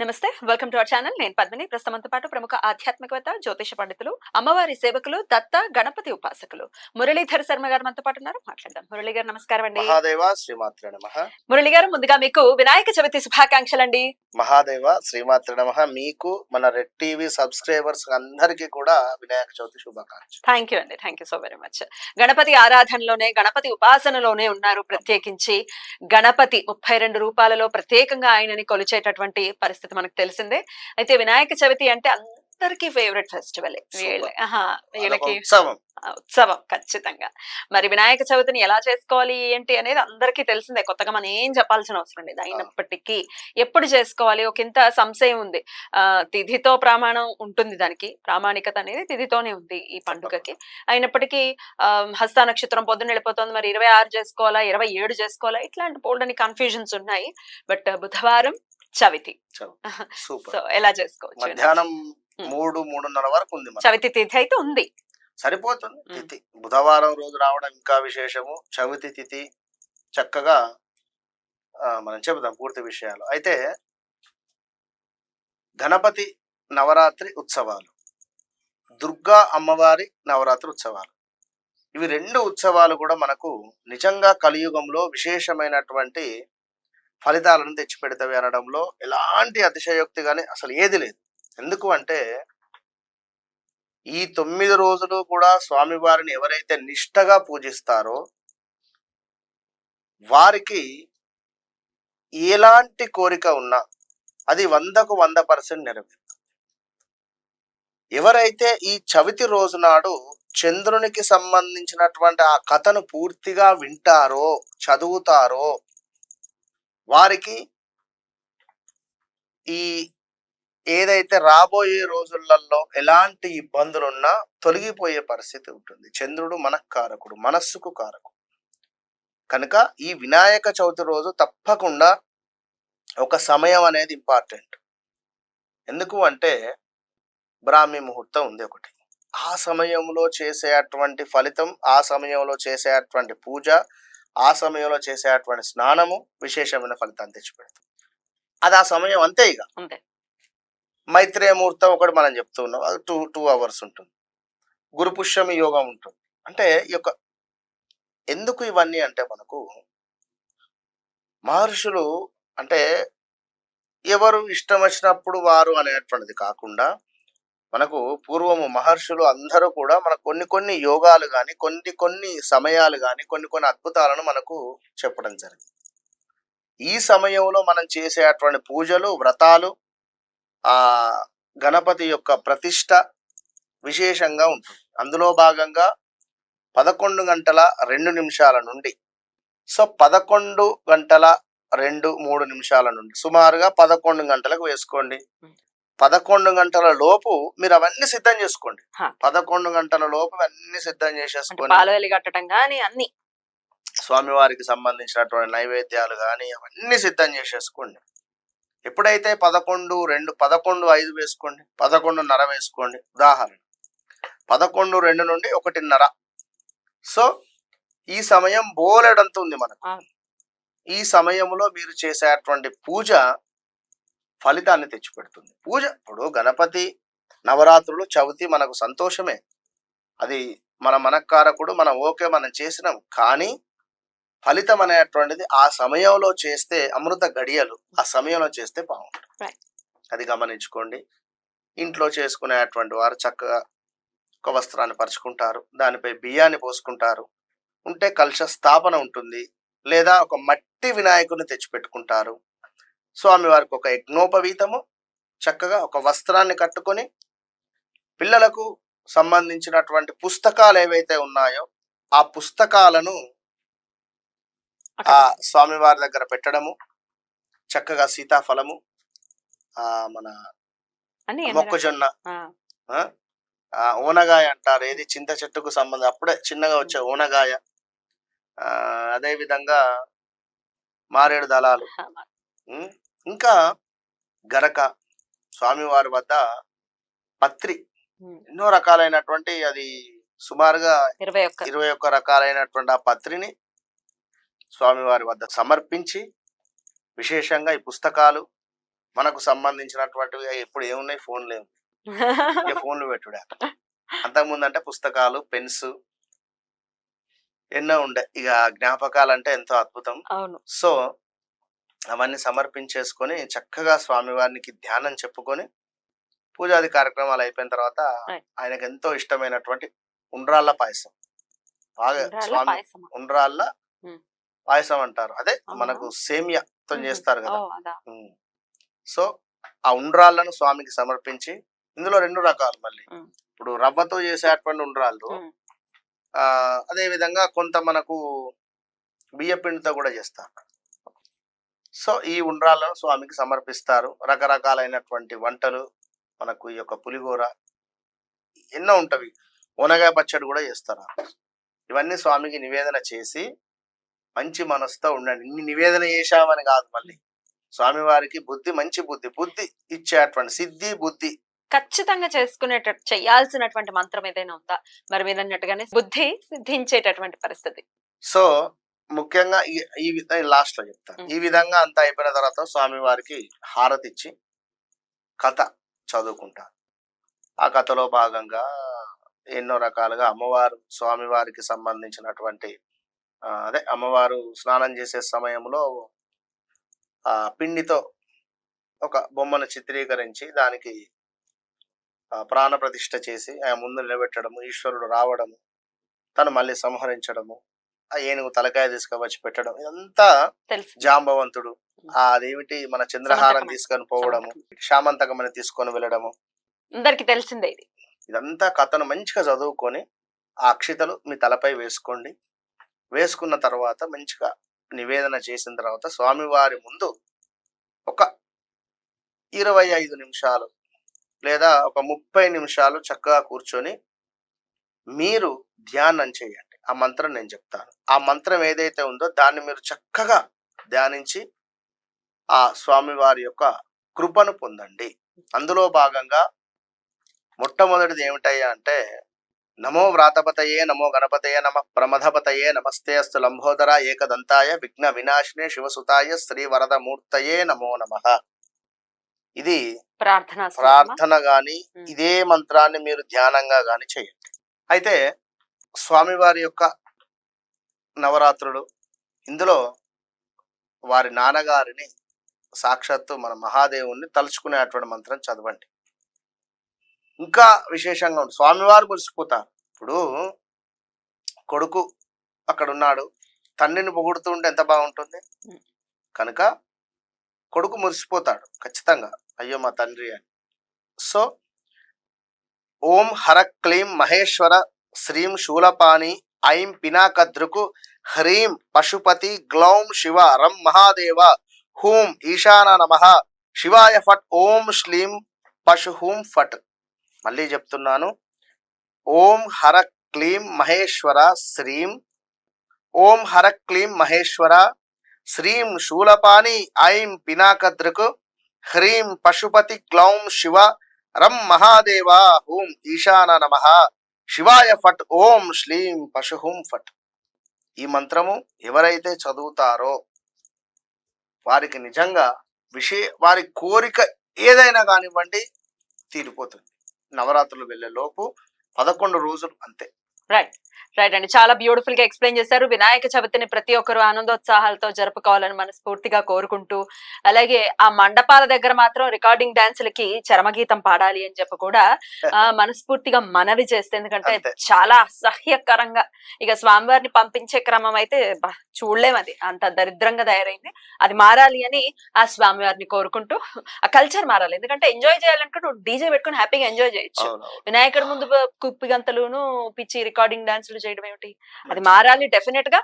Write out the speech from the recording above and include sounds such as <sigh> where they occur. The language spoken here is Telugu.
నమస్తే వెల్కమ్ టు అవర్ ఛానల్ నేను పద్మిని. ప్రస్తుతంతో పాటు ప్రముఖ ఆధ్యాత్మికవేత్త జ్యోతిష పండితులు అమ్మవారి సేవకులు దత్త గణపతి ఉపాసకులు మురళీధర్ శర్మ గారు మనతో పాటు ఉన్నారు. మాట్లాడదాం. మురళీ గారు నమస్కారం అండి. మహాదేవ శ్రీమాత్ర నమ. మురళి గారు ముందుగా మీకు వినాయక చవితి శుభాకాంక్షలు అండి. మహాదేవ శ్రీమాత్ర నమ. మీకు మన రెడ్ టీవీ సబ్స్క్రైబర్స్ అందరికీ కూడా వినాయక చవితి శుభాకాంక్షలు. థ్యాంక్ యూ అండి. Thank you so very much Ganapati ఆరాధనలోనే Ganapati ఉపాసనలోనే ఉన్నారు ప్రత్యేకించి. గణపతి ముప్పై రెండు రూపాలలో ప్రత్యేకంగా ఆయనని కొలిచేటటువంటి పరిస్థితి మనకు తెలిసిందే. అయితే వినాయక చవితి అంటే అందరికీ ఫేవరెట్ ఫెస్టివల్. వీళ్ళకి ఉత్సవం. ఖచ్చితంగా. మరి వినాయక చవితిని ఎలా చేసుకోవాలి ఏంటి అనేది అందరికీ తెలిసిందే. కొత్తగా మనం ఏం చెప్పాల్సిన అవసరం లేదు. అయినప్పటికీ ఎప్పుడు చేసుకోవాలి? ఒక ఇంత సంశయం ఉంది. ఆ తిథితో ప్రమాణం ఉంటుంది దానికి. ప్రామాణికత అనేది తిథితోనే ఉంది ఈ పండుగకి. అయినప్పటికీ ఆ, హస్త నక్షత్రం పొద్దున్న వెళ్ళిపోతుంది. మరి ఇరవై ఆరు చేసుకోవాలా? ఇరవై ఏడు చేసుకోవాలా? ఇట్లాంటి బోల్డ్ కన్ఫ్యూజన్స్ ఉన్నాయి. బట్ బుధవారం చవితి. <laughs> సూపర్ సో ఎలా చేసుకోవచ్చు మధ్యాహ్నం. మూడు మూడున్నర వరకు ఉంది. చవితి తిథి అయితే ఉంది. సరిపోతుంది. తిథి. బుధవారం రోజు రావడం ఇంకా విశేషము. చవితి తిథి చక్కగా మనం చెబుదాం పూర్తి విషయాలు. అయితే గణపతి నవరాత్రి ఉత్సవాలు. దుర్గా అమ్మవారి నవరాత్రి ఉత్సవాలు. ఇవి రెండు ఉత్సవాలు కూడా మనకు నిజంగా కలియుగంలో విశేషమైనటువంటి ఫలితాలను తెచ్చిపెడతవి అనడంలో ఎలాంటి అతిశయోక్తి కానీ అసలు ఏది లేదు. ఎందుకు అంటే ఈ తొమ్మిది రోజులు కూడా స్వామివారిని ఎవరైతే నిష్టగా పూజిస్తారో వారికి ఎలాంటి కోరిక ఉన్నా అది వందకు వంద పర్సెంట్ నెరవేరుతుంది ఎవరైతే ఈ చవితి రోజు నాడు చంద్రునికి సంబంధించినటువంటి ఆ కథను పూర్తిగా వింటారో చదువుతారో వారికి ఈ ఏదైతే రాబోయే రోజులలో ఎలాంటి ఇబ్బందులున్నా తొలగిపోయే పరిస్థితి ఉంటుంది. చంద్రుడు మనఃకారకుడు మనస్సుకు కారకుడు. కనుక ఈ వినాయక చవితి రోజు తప్పకుండా ఒక సమయం అనేది ఇంపార్టెంట్. ఎందుకు అంటే బ్రాహ్మీ ముహూర్తం ఉంది ఒకటి. ఆ సమయంలో చేసే అటువంటి ఫలితం ఆ సమయంలో చేసే అటువంటి పూజ ఆ సమయంలో చేసేటువంటి స్నానము విశేషమైన ఫలితాన్ని తెచ్చిపెడుతుంది. అది ఆ సమయం అంతే ఇక. మైత్రేయ ముహూర్తం ఒకటి మనం చెప్తున్నాం అది టూ టూ అవర్స్ ఉంటుంది. గురు పుష్యమి యోగం ఉంటుంది. అంటే ఈ యొక్క ఎందుకు ఇవన్నీ అంటే మనకు మహర్షులు అంటే ఎవరు ఇష్టం వచ్చినప్పుడు వారు అనేటువంటిది కాకుండా మనకు పూర్వము మహర్షులు అందరూ కూడా మనకు కొన్ని కొన్ని యోగాలు కానీ కొన్ని కొన్ని సమయాలు కానీ కొన్ని కొన్ని అద్భుతాలను మనకు చెప్పడం జరిగింది. ఈ సమయంలో మనం చేసే అటువంటి పూజలు వ్రతాలు ఆ గణపతి యొక్క ప్రతిష్ట విశేషంగా ఉంటుంది. అందులో భాగంగా పదకొండు గంటల రెండు నిమిషాల నుండి సో పదకొండు గంటల రెండు మూడు నిమిషాల నుండి సుమారుగా పదకొండు గంటలకు వేసుకోండి. పదకొండు గంటల లోపు మీరు అవన్నీ సిద్ధం చేసుకోండి. పదకొండు గంటల లోపు అన్ని సిద్ధం పాలవెల్లి కట్టడం కానీ అన్ని. స్వామివారికి సంబంధించినటువంటి నైవేద్యాలు కానీ అవన్నీ సిద్ధం చేసేసుకోండి. ఎప్పుడైతే పదకొండు రెండు పదకొండు ఐదు వేసుకోండి పదకొండున్నర వేసుకోండి. ఉదాహరణ పదకొండు రెండు నుండి ఒకటిన్నర సో ఈ సమయం బోలెడంత ఉంది మనకు. ఈ సమయంలో మీరు చేసేటువంటి పూజ ఫలితాన్ని తెచ్చిపెడుతుంది. పూజ ఇప్పుడు గణపతి నవరాత్రులు చవితి మనకు సంతోషమే. అది మన మనకారకుడు మనం ఓకే మనం చేసినాం. కానీ ఫలితం అనేటువంటిది ఆ సమయంలో చేస్తే అమృత గడియలు ఆ సమయంలో చేస్తే బాగుంటుంది. అది గమనించుకోండి. ఇంట్లో చేసుకునేటువంటి వారు చక్కగా ఒక వస్త్రాన్ని పరుచుకుంటారు. దానిపై బియ్యాన్ని పోసుకుంటారు. ఉంటే కలశ స్థాపన ఉంటుంది. లేదా ఒక మట్టి వినాయకుని తెచ్చిపెట్టుకుంటారు. స్వామివారికి ఒక యజ్ఞోపవీతము చక్కగా ఒక వస్త్రాన్ని కట్టుకొని పిల్లలకు సంబంధించినటువంటి పుస్తకాలు ఏవైతే ఉన్నాయో ఆ పుస్తకాలను ఆ స్వామివారి దగ్గర పెట్టడము చక్కగా సీతాఫలము ఆ మన మొక్కజొన్న ఊనగాయ అంటారు. ఏది చింత చెట్టుకు సంబంధం అప్పుడే చిన్నగా వచ్చే ఊనగాయ ఆ అదే విధంగా మారేడు దళాలు. ఇంకా గరక స్వామివారి వద్ద పత్రి. ఎన్నో రకాలైనటువంటి అది సుమారుగా ఇరవై ఒక్క. ఇరవై ఒక్క రకాలైనటువంటి ఆ పత్రిని స్వామివారి వద్ద సమర్పించి విశేషంగా ఈ పుస్తకాలు మనకు సంబంధించినటువంటివి ఇప్పుడు ఏమున్నాయి? ఫోన్లు ఏమి ఇక <laughs> ఫోన్లు పెట్టుడే. అంతకుముందు అంటే పుస్తకాలు పెన్స్ ఎన్నో ఉండే. ఇక జ్ఞాపకాలు అంటే ఎంతో అద్భుతం. సో అవన్నీ సమర్పించేసుకొని చక్కగా స్వామివారికి ధ్యానం చెప్పుకొని పూజాది కార్యక్రమాలు అయిపోయిన తర్వాత. ఆయనకు ఎంతో ఇష్టమైనటువంటి ఉండ్రాళ్ళ పాయసం బాగా స్వామి? ఉండ్రాళ్ళ. పాయసం అంటారు అదే? మనకు సేమియాతో. చేస్తారు కదా. సో ఆ ఉండ్రాళ్ళను స్వామికి సమర్పించి ఇందులో రెండు రకాలు మళ్ళీ. ఇప్పుడు రవ్వతో చేసేటువంటి ఉండ్రాళ్ళు. ఆ అదే విధంగా కొంత మనకు బియ్య పిండితో కూడా చేస్తారు సో ఈ ఉండ్రాళ్ళను స్వామికి సమర్పిస్తారు. రకరకాలైనటువంటి వంటలు మనకు ఈ యొక్క పులిహోర ఎన్నో ఉంటవి. ఓనగాయ పచ్చడి కూడా చేస్తారు. ఇవన్నీ స్వామికి నివేదన చేసి మంచి మనసుతో ఉండండి. ఇన్ని నివేదన చేశామని కాదు మళ్ళీ. స్వామివారికి బుద్ధి మంచి బుద్ధి బుద్ధి ఇచ్చేటువంటి సిద్ధి బుద్ధి. ఖచ్చితంగా చేసుకునేటట్టు చేయాల్సినటువంటి మంత్రం ఏదైనా ఉందా? మరి మీరు అన్నట్టుగానే బుద్ధి సిద్ధించేటటువంటి పరిస్థితి. సో ముఖ్యంగా ఈ ఈ లాస్ట్లో చెప్తాను. ఈ విధంగా అంతా అయిపోయిన తర్వాత స్వామి వారికి హారతి ఇచ్చి కథ చదువుకుంటారు ఆ కథలో భాగంగా ఎన్నో రకాలుగా అమ్మవారు స్వామివారికి సంబంధించినటువంటి అదే అమ్మవారు స్నానం చేసే సమయంలో ఆ పిండితో ఒక బొమ్మను చిత్రీకరించి దానికి ప్రాణ ప్రతిష్ఠ చేసి ఆ ముందు నిలబెట్టడము ఈశ్వరుడు రావడము తను మళ్ళీ సంహరించడము ఆ ఏనుగు తలకాయ తీసుకువచ్చి పెట్టడం ఇదంతా తెలుసు. జాంబవంతుడు. ఆ అదేమిటి? మన చంద్రహారం. తీసుకొని పోవడము శామంతకమని తీసుకొని వెళ్ళడము. అందరికి తెలిసిందే ఇది. ఇదంతా కథను మంచిగా చదువుకొని ఆ అక్షితలు మీ తలపై వేసుకోండి. వేసుకున్న తర్వాత మంచిగా నివేదన చేసిన తర్వాత స్వామివారి ముందు ఒక ఇరవై ఐదు నిమిషాలు లేదా ఒక ముప్పై నిమిషాలు చక్కగా కూర్చొని మీరు ధ్యానం చేయండి. ఆ మంత్రం నేను చెప్తాను. ఆ మంత్రం ఏదైతే ఉందో దాన్ని మీరు చక్కగా ధ్యానించి ఆ స్వామివారి యొక్క కృపను పొందండి. అందులో భాగంగా మొట్టమొదటిది ఏమిటయ్యా అంటే నమో వ్రాతపతయే నమో గణపతయే నమ ప్రమథపతయే నమస్తే అస్తు లంబోదర ఏకదంతాయ విఘ్న వినాశినే శివసుతాయ శ్రీ వరద మూర్తయే నమో నమ. ఇది ప్రార్థన ప్రార్థన గాని. ఇదే మంత్రాన్ని మీరు ధ్యానంగా గాని చేయండి. అయితే స్వామివారి యొక్క నవరాత్రులు. ఇందులో వారి నాన్నగారిని సాక్షాత్తు మన మహాదేవుణ్ణి తలుచుకునేటువంటి మంత్రం చదవండి. ఇంకా విశేషంగా ఉంది. స్వామివారు మురిసిపోతారు. ఇప్పుడు కొడుకు అక్కడ ఉన్నాడు తండ్రిని పొగుడుతూ ఉంటే ఎంత బాగుంటుంది. కనుక కొడుకు మురిసిపోతాడు ఖచ్చితంగా. అయ్యో మా తండ్రి అని. సో ఓం హర క్లీం మహేశ్వర శ్రీం శూలపాణి ఐం పినాకద్రుకు హ్రీం పశుపతి గ్లౌం శివ రం మహాదేవ హూం ఈశాన నమ శివాయ ఫట్ ఓం శ్లీం పశు హూం ఫట్. మళ్ళీ చెప్తున్నాను. ఓం హర క్లీం మహేశ్వర శ్రీం. ఓం హర క్లీం మహేశ్వర శ్రీం శూలపాణి ఐం పినాకద్రుకు హ్రీం పశుపతి గ్లౌం శివ రం మహాదేవ హూం ఈశాన నమ శివాయ ఫట్ ఓం శ్లీం పశుహుం ఫట్. ఈ మంత్రము ఎవరైతే చదువుతారో వారికి నిజంగా విషయ వారి కోరిక ఏదైనా కానివ్వండి తీరిపోతుంది. నవరాత్రులు వెళ్ళే లోపు పదకొండు రోజులు అంతే. రైట్ రైట్ అండి. చాలా బ్యూటిఫుల్గా ఎక్స్ప్లెయిన్ చేశారు. వినాయక చవితిని ప్రతి ఒక్కరు ఆనందోత్సాహాలతో జరుపుకోవాలని మనస్ఫూర్తిగా కోరుకుంటూ అలాగే ఆ మండపాల దగ్గర మాత్రం రికార్డింగ్ డాన్సులకి చరమగీతం పాడాలి అని చెప్పి కూడా ఆ, <laughs> మనస్ఫూర్తిగా మనవి చేస్తే ఎందుకంటే. చాలా అసహ్యకరంగా ఇక స్వామివారిని పంపించే క్రమం అయితే బా, చూడలేం అది. అంత దరిద్రంగా తయారైంది. అది మారాలి అని ఆ స్వామివారిని కోరుకుంటూ ఆ కల్చర్ మారాలి. ఎందుకంటే ఎంజాయ్ చేయాలనుకుంటూ డీజే పెట్టుకుని హ్యాపీగా ఎంజాయ్ చేయొచ్చు. వినాయకుడి ముందు బ- కుప్పి గంతలును పిచ్చి రికార్డింగ్ డాన్సులు చేయడం ఏమిటి? అది మారాలి డెఫినెట్గా